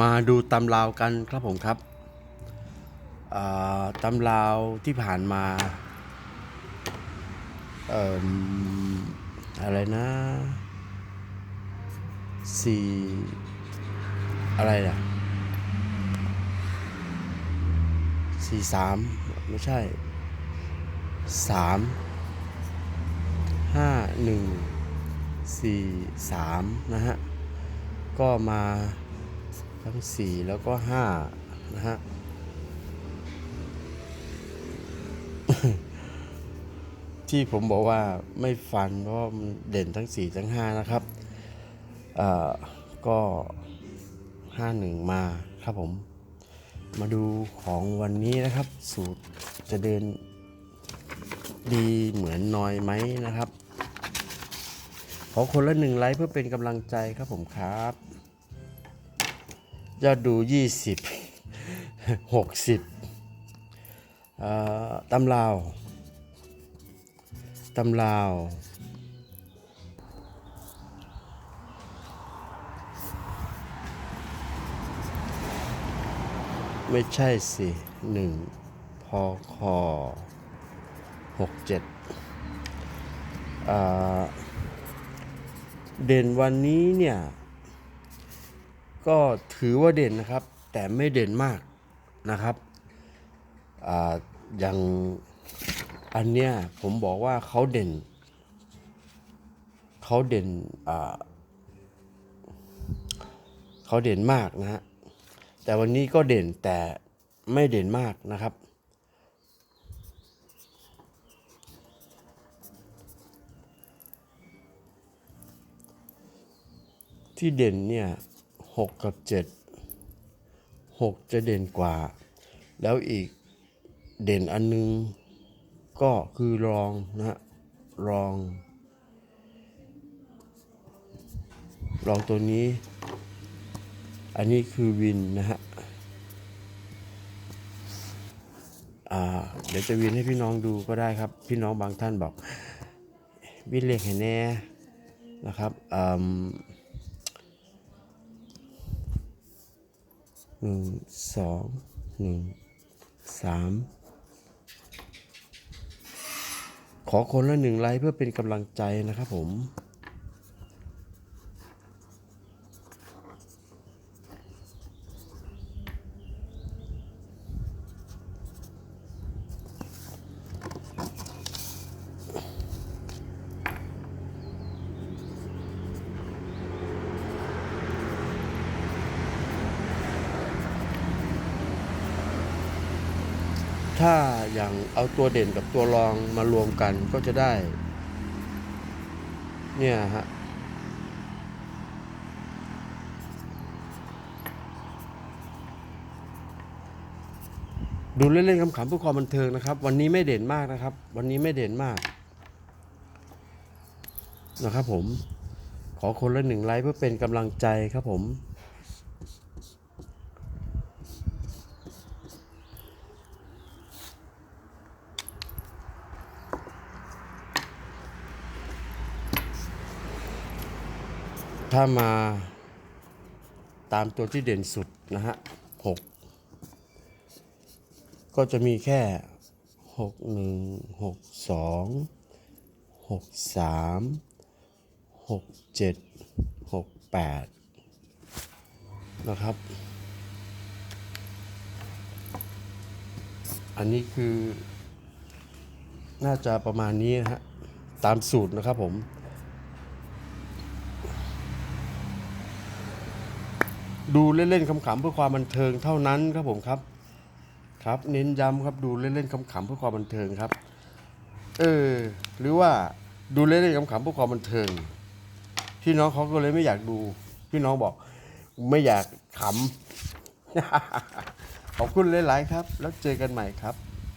มาดูตำราวกันครับผมครับตำราวที่ผ่านมาเอ่อะไรนะสี่อะไรอะสี่สามไม่ใช่สามห้าหนึ่งสี่สามนะฮะ ก็มา ทั้งสี่แล้วก็ห้านะฮะ ที่ผมบอกว่าไม่ฟันเพราะมันเด่นทั้งสี่ทั้งห้านะครับก็ห้าหนึ่งมาครับผม มาดูของวันนี้นะครับ สูตรจะเดินดีเหมือนน้อยไหมนะครับ ขอคนละหนึ่งไลค์เพื่อเป็นกำลังใจครับผมครับ ยอดดู20 60เอ่อตำลาว ตำลาว ไม่ใช่สิหนึ่งพอคอหกเจ็ดเด่นวันนี้เนี่ย ก็ถือว่าเด่นนะครับ แต่ไม่เด่นมากนะครับออย่างอันเนี้ยผมบอกว่าเขาเด่นเขาเด่นเขาเด่นมากนะฮะแต่วันนี้ก็เด่นแต่ไม่เด่นมากนะครับที่เด่นเนี่ย หกกับเจ็ดหกจะเด่นกว่า แล้วอีกเด่นอันนึง ก็คือรองนะฮะรอง รองตัวนี้ อันนี้คือวินนะฮะเดี๋ยวจะวินให้พี่น้องดูก็ได้ครับ พี่น้องบางท่านบอกวินเล็กเห็นแน่นะครับอืม หนึ่งสองหนึ่งสามขอคนละหนึ่งไลค์เพื่อเป็นกำลังใจนะครับผม ถ้าอย่างเอาตัวเด่นกับตัวรองมารวมกันก็จะได้ เนี่ยฮะดูเล่นๆขำเพื่อความบันเทิงนะครับ วันนี้ไม่เด่นมากนะครับ วันนี้ไม่เด่นมากนะครับผมขอคนละหนึ่งไลค์เพื่อเป็นกำลังใจครับผม ถ้ามาตามตัวที่เด่นสุดนะฮะหกก็จะมีแค่หกหนึ่งหกสองหกสามหกเจ็ดหกแปดนะครับ อันนี้คือน่าจะประมาณนี้นะฮะ ตามสูตรนะครับผม ดูเล่นๆขำๆเพื่อความบันเทิงเท่านั้นครับผมครับ ครับ เน้นย้ำครับดูเล่นๆขำๆเพื่อความบันเทิงครับ เออ หรือว่าดูเล่นๆขำๆเพื่อความบันเทิงพี่น้องเขาก็เลยไม่อยากดูพี่น้องบอก ไม่อยากขำขอบคุณหลายๆครับ แล้วเจอกันใหม่ครับ